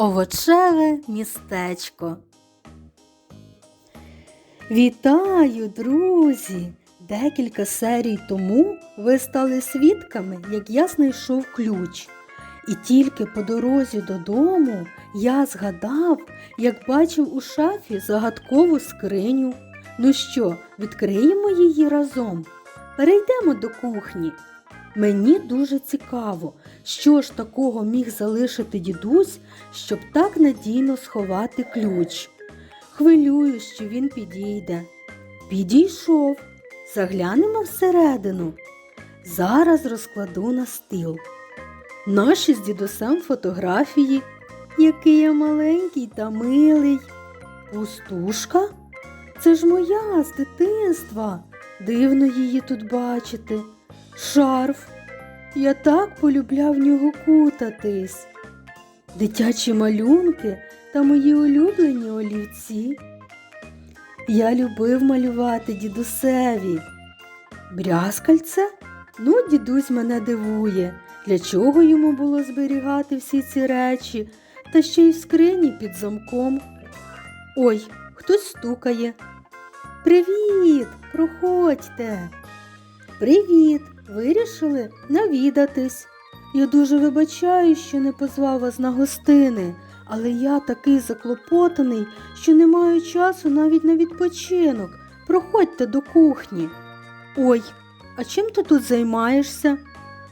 Овочеве містечко. Вітаю, друзі! Декілька серій тому ви стали свідками, як я знайшов ключ. І тільки по дорозі додому я згадав, як бачив у шафі загадкову скриню. Ну що, відкриємо її разом? Перейдемо до кухні. Мені дуже цікаво, що ж такого міг залишити дідусь, щоб так надійно сховати ключ. Хвилююсь, що він підійде. Підійшов. Заглянемо всередину. Зараз розкладу на стіл. Наші з дідусем фотографії, який я маленький та милий. Пустушка? Це ж моя з дитинства. Дивно її тут бачити. Шарф. Я так полюбляв в нього кутатись. Дитячі малюнки та мої улюблені олівці. Я любив малювати дідусеві. Брязкальце? Ну, дідусь мене дивує. Для чого йому було зберігати всі ці речі, та ще й в скрині під замком. Ой, хтось стукає. Привіт, проходьте. Привіт, вирішили навідатись. Я дуже вибачаю, що не позвав вас на гостини, але я такий заклопотаний, що не маю часу навіть на відпочинок. Проходьте до кухні. Ой, а чим ти тут займаєшся?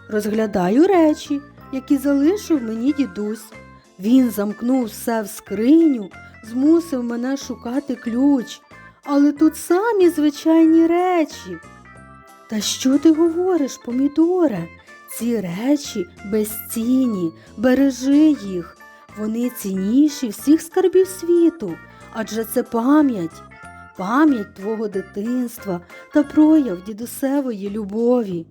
Розглядаю речі, які залишив мені дідусь. Він замкнув все в скриню, змусив мене шукати ключ, але тут самі звичайні речі. Та що ти говориш, помідоре? Ці речі безцінні, бережи їх. Вони цінніші всіх скарбів світу, адже це пам'ять, пам'ять твого дитинства та прояв дідусевої любові.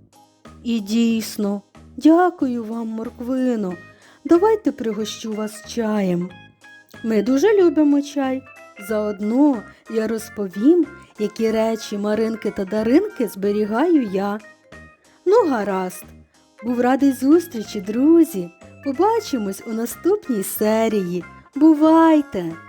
І дійсно, дякую вам, морквино. Давайте пригощу вас чаєм. Ми дуже любимо чай. Заодно я розповім, які речі Маринки та Даринки зберігаю я. Ну, гаразд, був радий зустрічі, друзі. Побачимось у наступній серії. Бувайте!